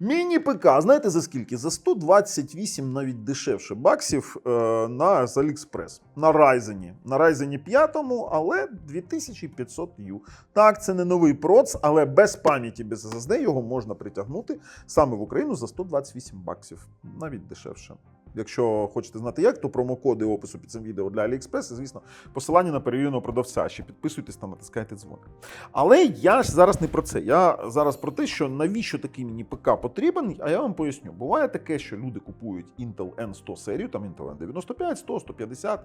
Міні-ПК, знаєте за скільки? За 128 навіть дешевше баксів е, на з AliExpress. На Ryzen. На Ryzen 5, але 2500 U. Так, це не новий проц, але без пам'яті, без SSD його можна притягнути саме в Україну за 128 баксів. Навіть дешевше. Якщо хочете знати як, то промокоди опису під цим відео для AliExpress, і, звісно, посилання на перевіреного продавця. Ще підписуйтесь та натискайте дзвоник. Але я ж зараз не про це. Я зараз про те, що навіщо такий мені ПК потрібен, а я вам поясню. Буває таке, що люди купують Intel N100 серію, там Intel N95, 100, 150.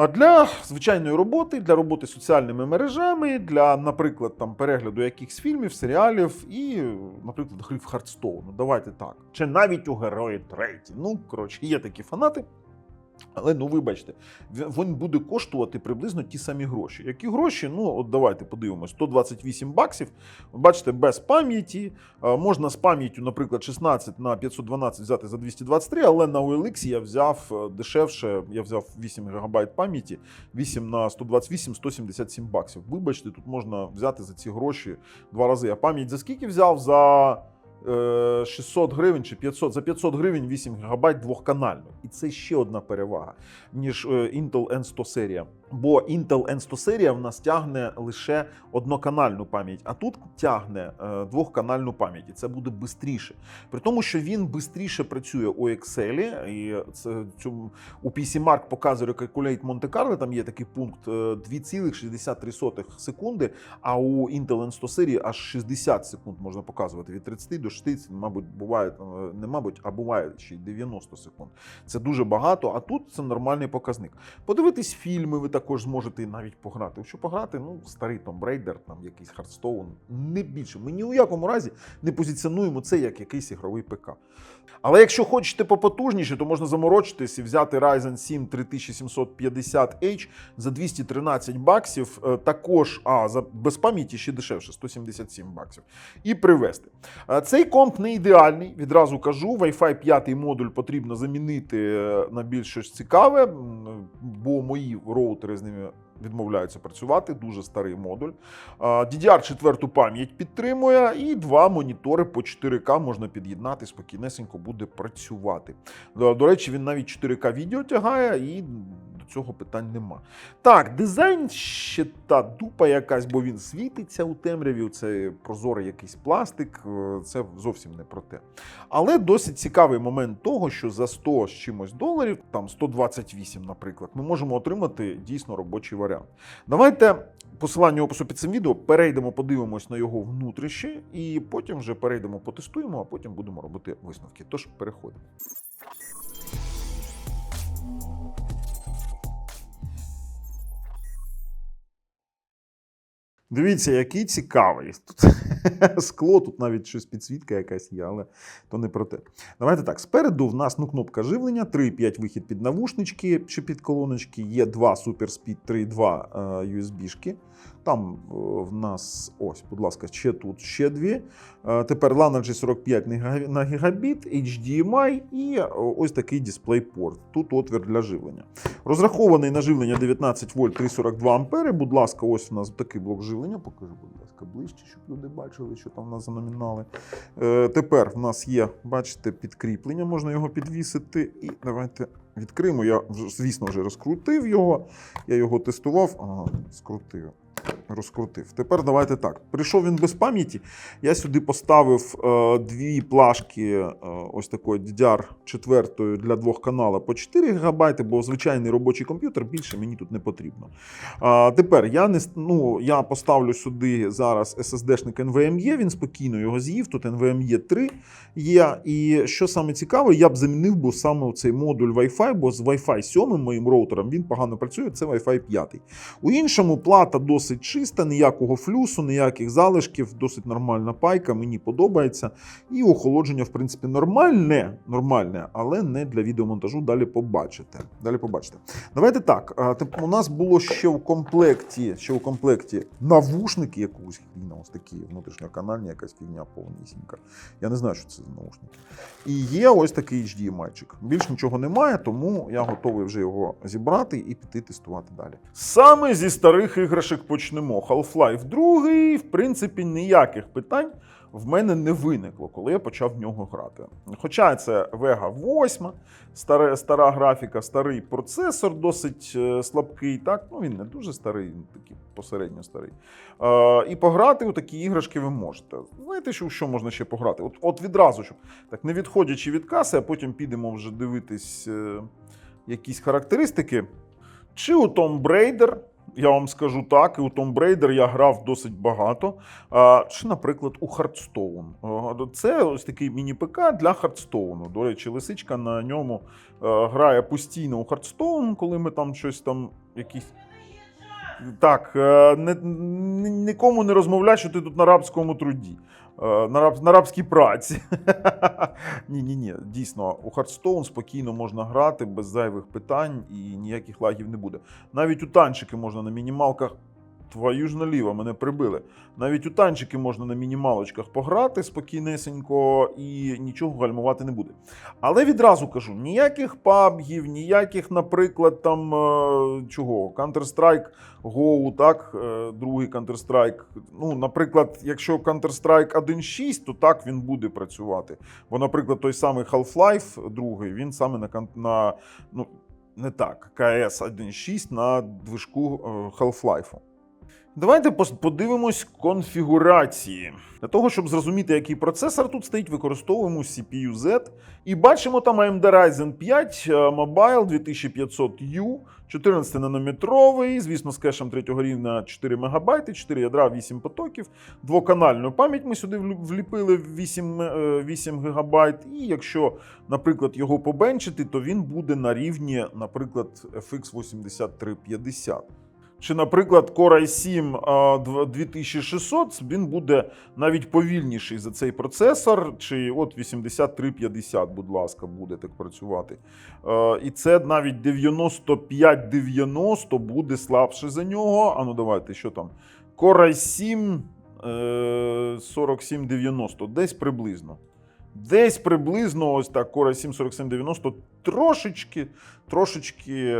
А для звичайної роботи, для роботи соціальними мережами, для, наприклад, там перегляду якихось фільмів, серіалів і, наприклад, гри в Хардстоуну. Давайте так. Чи навіть у герої треті. Ну, коротше, є такі фанати. Але ну вибачте, він- буде коштувати приблизно ті самі гроші. Які гроші? Ну, от давайте подивимось: 128 баксів. Бачите, без пам'яті. Е, Можна з пам'яттю, наприклад, 16 на 512 взяти за 223, але на OLX я взяв е, дешевше, я взяв 8 ГБ пам'яті, 8 на 128 177 баксів. Вибачте, тут можна взяти за ці гроші два рази. А пам'ять за скільки взяв? За 600 гривень чи 500, за 500 гривень 8 ГБ двохканально. І це ще одна перевага, ніж е, Intel N100 серія. Бо Intel N100 серія в нас тягне лише одноканальну пам'ять, а тут тягне е, двохканальну пам'ять, і це буде швидше. При тому, що він швидше працює у Excel, і це цю, у PC Mark показує Calculate Monte Carlo, там є такий пункт е, 2,63 секунди, а у Intel N100 серії аж 60 секунд можна показувати від 30 до 60, мабуть, буває е, не мабуть, а буває ще й 90 секунд. Це дуже багато, а тут це нормальний показник. Подивитись фільми, ви також зможете навіть пограти. Що пограти? Ну, старий Tomb Raider, там якийсь Hearthstone, не більше. Ми ні у якому разі не позиціонуємо це як якийсь ігровий ПК. Але якщо хочете попотужніше, то можна заморочитись і взяти Ryzen 7 3750H за 213 баксів, е, також а за без пам'яті ще дешевше 177 баксів. І привезти. Е, Цей комп не ідеальний, відразу кажу. Wi-Fi 5 модуль потрібно замінити е, на більш щось цікаве, бо мої роутери з ними. Відмовляються працювати, дуже старий модуль. DDR4 пам'ять підтримує, і два монітори по 4К можна під'єднати, спокійнесенько буде працювати. До речі, він навіть 4К відео тягає, і цього питань нема. Так, дизайн ще та дупа якась, бо він світиться у темряві. Це прозорий якийсь пластик, е, це зовсім не про те. Але досить цікавий момент того, що за 100 з чимось доларів, там 128, наприклад, ми можемо отримати дійсно робочий варіант. Давайте посилання опису під цим відео перейдемо, подивимось на його внутрішнє, і потім вже перейдемо, потестуємо, а потім будемо робити висновки. Тож переходимо. Дивіться, який цікавий. Тут скло, тут навіть щось підсвітка якась є, але то не про те. Давайте так. Спереду в нас ну, кнопка живлення, 3,5 вихід під навушнички чи під колоночки, є два SuperSpeed 3.2 е, USB-шки. Там е, в нас, ось, будь ласка, ще тут ще дві. Е, Тепер LAN G45 на гіга- гігабіт, HDMI і е, ось такий DisplayPort. Тут отвір для живлення. Розрахований на живлення 19 вольт 342 ампери. Будь ласка, ось у нас такий блок живлення. Покажу, будь ласка, ближче, щоб люди бачили, що там у нас за номінали. Тепер в нас є, бачите, підкріплення, можна його підвісити. І давайте відкриємо. Я, звісно, вже розкрутив його. Я його тестував. Ага, скрутив. Розкрутив. Тепер давайте так. Прийшов він без пам'яті. Я сюди поставив е, дві плашки е, ось такої DDR4 для двох каналів по 4 ГБ, бо звичайний робочий комп'ютер більше мені тут не потрібно. А, тепер я не ну, я поставлю сюди зараз SSD-шник NVMe, він спокійно його з'їв. Тут NVMe 3 є. І що саме цікаве, я б замінив би саме цей модуль Wi-Fi, бо з Wi-Fi 7 моїм роутером він погано працює. Це Wi-Fi 5. У іншому плата досить чиста, ніякого флюсу, ніяких залишків, досить нормальна пайка, мені подобається. І охолодження, в принципі, нормальне, нормальне, але не для відеомонтажу. Далі побачите. Далі побачите. Давайте так. У нас було ще в комплекті, ще у комплекті навушники якусь фігня, ось такі внутрішньоканальні, якась фігня повнісінька. Я не знаю, що це за наушники. І є ось такий HDMI-чик. Більш нічого немає, тому я готовий вже його зібрати і піти тестувати далі. Саме зі старих іграшок почнемо. Half-Life 2, в принципі, ніяких питань. в мене не виникло, коли я почав в нього грати. Хоча це Vega 8, стара, стара графіка, старий процесор, досить е, слабкий. Так, ну він не дуже старий, він такий посередньо старий. Е, і пограти у такі іграшки ви можете. Знаєте, що, що можна ще пограти? От, от відразу, щоб так не відходячи від каси, а потім підемо вже дивитись е, якісь характеристики. Чи у Tomb Raider, я вам скажу так, і у Tomb Raider я грав досить багато. А, Чи, наприклад, у. А, Це ось такий міні-ПК для Hearthstone. До речі, лисичка на ньому е, грає постійно у Hearthstone, коли ми там щось там якісь. Так, е, не, нікому не розмовляй, що ти тут на рабському труді, е, на, раб, на рабській праці. ні, ні, ні. Дійсно, у Хардстоун спокійно можна грати без зайвих питань і ніяких лагів не буде. Навіть у танчики можна на мінімалках. Твою ж наліво, мене прибили. Навіть у танчики можна на мінімалочках пограти спокійнесенько і нічого гальмувати не буде. Але відразу кажу: ніяких пабгів, ніяких, наприклад, там е, чого, Counter-Strike Go, так, е, другий Counter-Strike. Ну, наприклад, якщо Counter-Strike 1.6, то так він буде працювати. Бо, наприклад, той самий Half-Life, другий, він саме на, на ну, не так, КС 1.6 на движку е, Half-Life. Давайте подивимось конфігурації. Для того, щоб зрозуміти, який процесор тут стоїть, використовуємо CPU Z. І бачимо там AMD Ryzen 5 е, Mobile 2500U, 14 нанометровий, звісно, з кешем 3 рівня 4 МБ, 4 ядра, 8 потоків. Двоканальну пам'ять ми сюди вліпили в 8, е, 8 ГБ. І якщо, наприклад, його побенчити, то він буде на рівні, наприклад, FX 8350. Чи, наприклад, Core i7 2600, він буде навіть повільніший за цей процесор, чи от 8350, будь ласка, буде так працювати. Е, І це навіть 9590 буде слабше за нього. А ну давайте, що там? Core i7 е, 4790, десь приблизно. Десь приблизно ось так, Core i7 4790 трошечки, трошечки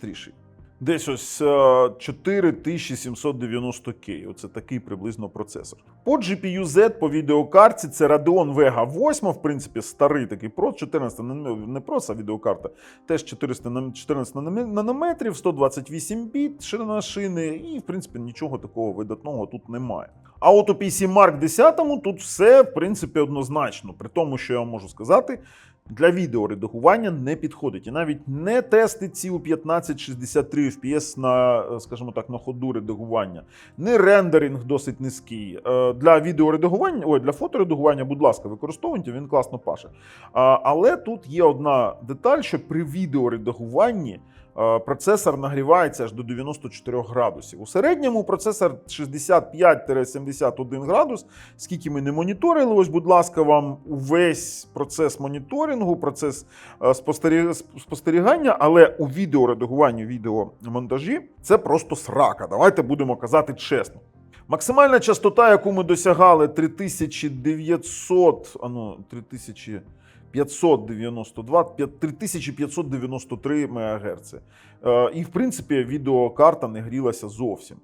швидший. Десь ось е, 4790K. Оце такий приблизно процесор. По GPU Z, по відеокарті, це Radeon Vega 8, в принципі, старий такий про 14 наном- не просто відеокарта, теж 400 14 нанометрів, 128 біт, ширина шини, і, в принципі, нічого такого видатного тут немає. А от у PC Mark 10 тут все, в принципі, однозначно. При тому, що я вам можу сказати, для відеоредагування не підходить. І навіть не тести ці у 1563 FPS на, е, скажімо так, на ходу редагування, не рендеринг досить низький. Е, Для відеоредагування, ой, для фоторедагування, будь ласка, використовуйте, він класно паше. Але тут є одна деталь, що при відеоредагуванні процесор нагрівається аж до 94 градусів. У середньому процесор 65-71 градус. Скільки ми не моніторили, ось, будь ласка, вам увесь процес моніторингу, процес е, спостері- сп- спостерігання, але у відеоредагуванні, відеомонтажі це просто срака. Давайте будемо казати чесно. Максимальна частота, яку ми досягали, 3900, а ну, 3000. 592, 3593 МГц. Е, І, в принципі, відеокарта не грілася зовсім.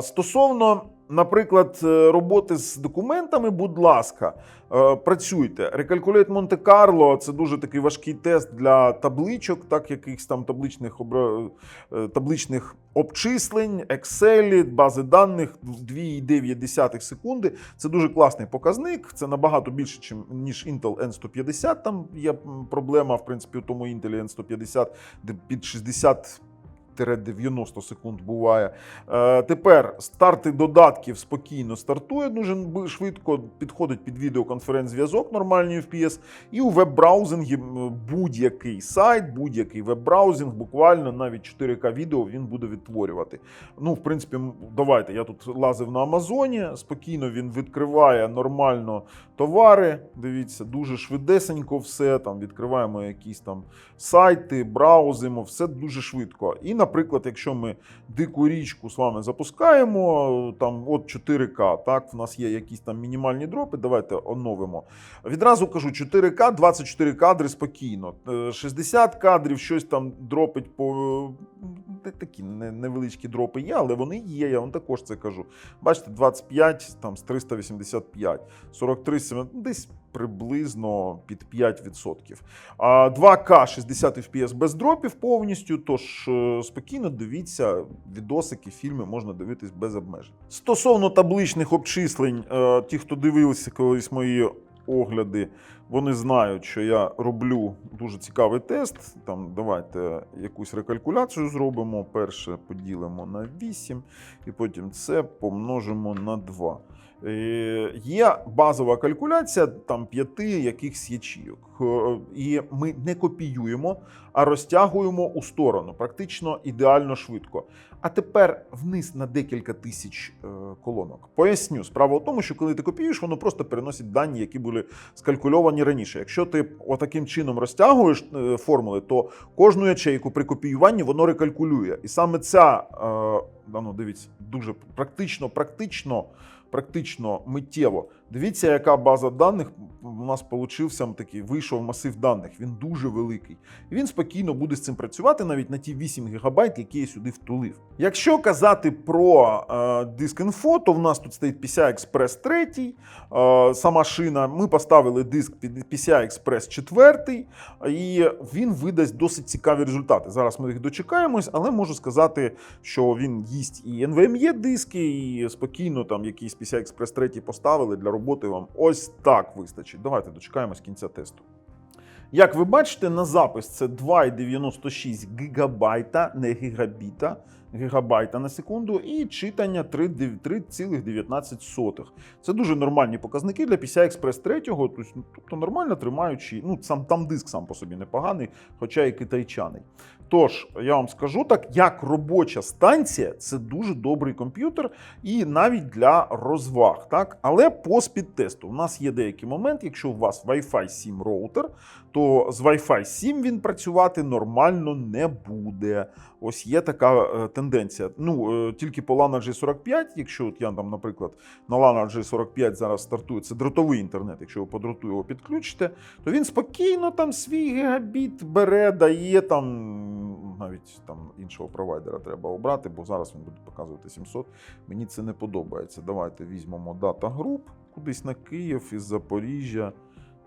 Стосовно, наприклад, е, роботи з документами, будь ласка, е, працюйте. Monte Carlo це дуже такий важкий тест для табличок, так якихось там табличних обра- е, табличних обчислень, Excel, бази даних 2,9 секунди. Це дуже класний показник. Це набагато більше, чим- ніж Intel N150. Там є проблема, в принципі, у тому Intel N150, де під 60 90 секунд буває. Е, тепер старти додатків спокійно стартує дуже швидко, підходить під відеоконференц-зв'язок, нормальний FPS. І у веб-браузингі будь-який сайт, будь-який веб-браузинг, буквально навіть 4К відео він буде відтворювати. Ну, в принципі, давайте. Я тут лазив на Амазоні, спокійно він відкриває нормально товари. Дивіться, дуже швидесенько все. Там відкриваємо якісь там сайти, браузимо, все дуже швидко. І, наприклад, якщо ми дику річку з вами запускаємо, там от 4К, так, в нас є якісь там мінімальні дропи, давайте оновимо. Відразу кажу, 4К, 24 кадри спокійно. Е, 60 кадрів, щось там дропить по. е, Такі невеличкі дропи є, але вони є, я вам також це кажу. Бачите, 25 там, з 385, 43 з 7, десь приблизно під 5%. А 2К 60 FPS без дропів повністю. Тож е, спокійно дивіться відосики, фільми можна дивитись без обмежень. Стосовно табличних обчислень, е, ті, хто дивилися колись мої огляди, вони знають, що я роблю дуже цікавий тест. Там давайте якусь рекалькуляцію зробимо. Перше поділимо на 8, і потім це помножимо на 2. Е, Є базова калькуляція там п'яти якихось ячійок. Е, І ми не копіюємо, а розтягуємо у сторону, практично ідеально швидко. А тепер вниз на декілька тисяч е, колонок. Поясню, справа в тому, що коли ти копіюєш, воно просто переносить дані, які були скалькульовані раніше. Якщо ти отаким чином розтягуєш е, формули, то кожну ячейку при копіюванні воно рекалькулює. І саме ця, е, ну, дивіться, дуже практично, практично, практично миттєво. Дивіться, яка база даних нас получився такий, вийшов масив даних. Він дуже великий. І він спокійно буде з цим працювати навіть на ті 8 гігабайт, які я сюди втулив. Якщо казати про е, диск інфо, то в нас тут стоїть PCI Express 3, е, сама шина. Ми поставили диск під PCI Express 4, і він видасть досить цікаві результати. Зараз ми їх дочекаємось, але можу сказати, що він їсть і NVMe диски, і спокійно там якийсь PCI Express 3 поставили для роботи вам ось так вистачить. Давайте дочекаємось кінця тесту. Як ви бачите, на запис це 2,96 гігабайта, не гігабіта, гігабайта на секунду, і читання 3,19. Це дуже нормальні показники для PCI Express 3, тобто, тобто нормально тримаючи. Ну, сам там диск сам по собі непоганий, хоча і китайчаний. Тож, я вам скажу так, як робоча станція, це дуже добрий комп'ютер, і навіть для розваг. Так? Але по спідтесту. У нас є деякий момент, якщо у вас Wi-Fi 7 роутер, то з Wi-Fi 7 він працювати нормально не буде. Ось є така е, тенденція. Ну, е, тільки по LAN G45, якщо от я там, наприклад, на LAN G45 зараз стартує, це дротовий інтернет, якщо ви по дроту його підключите, то він спокійно там свій гігабіт бере, дає там навіть там іншого провайдера треба обрати, бо зараз він буде показувати 700. Мені це не подобається. Давайте візьмемо дата груп кудись на Київ із Запоріжжя.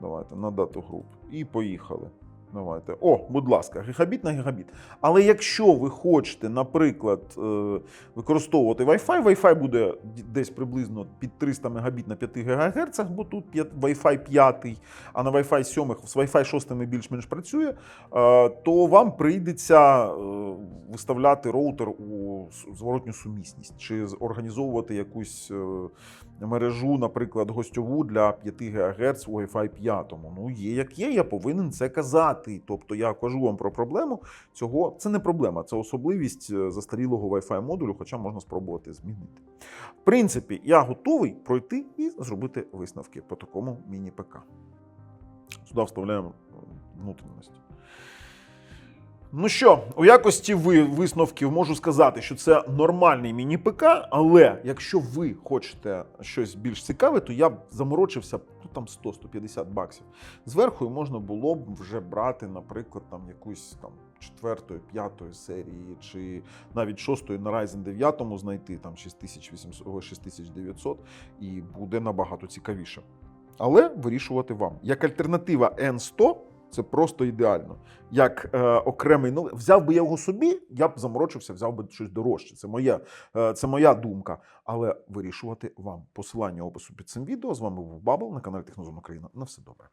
Давайте на дату груп. І поїхали. Давайте. О, будь ласка, гігабіт на гігабіт. Але якщо ви хочете, наприклад, е, використовувати Wi-Fi, Wi-Fi буде десь приблизно під 300 Мбіт на 5 ГГц, бо тут Wi-Fi 5, а на Wi-Fi 7 з Wi-Fi 6 більш-менш працює, е, то вам прийдеться е, виставляти роутер у зворотню сумісність чи організовувати якусь мережу, наприклад, гостьову для 5 ГГц у Wi-Fi 5. Ну, є як є, я повинен це казати. Тобто я кажу вам про проблему. Цього це не проблема, це особливість е, застарілого Wi-Fi модулю, хоча можна спробувати змінити. В принципі, я готовий пройти і зробити висновки по такому міні-ПК. Сюди вставляємо е, внутрішність. Ну що, у якості ви висновків можу сказати, що це нормальний міні-ПК, але якщо ви хочете щось більш цікаве, то я б заморочився ну, там 100-150 баксів. Зверху можна було б вже брати, наприклад, там якусь там четвертої, п'ятої серії, чи навіть шостої на Ryzen 9 знайти там 6800, ой, 6900, і буде набагато цікавіше. Але вирішувати вам. Як альтернатива N100 це просто ідеально. Як е, окремий ну, взяв би я його собі, я б заморочився, взяв би щось дорожче. Це моя, е, це моя думка. Але вирішувати вам. Посилання опису під цим відео. З вами був Бабл на каналі Технозон Україна. На все добре.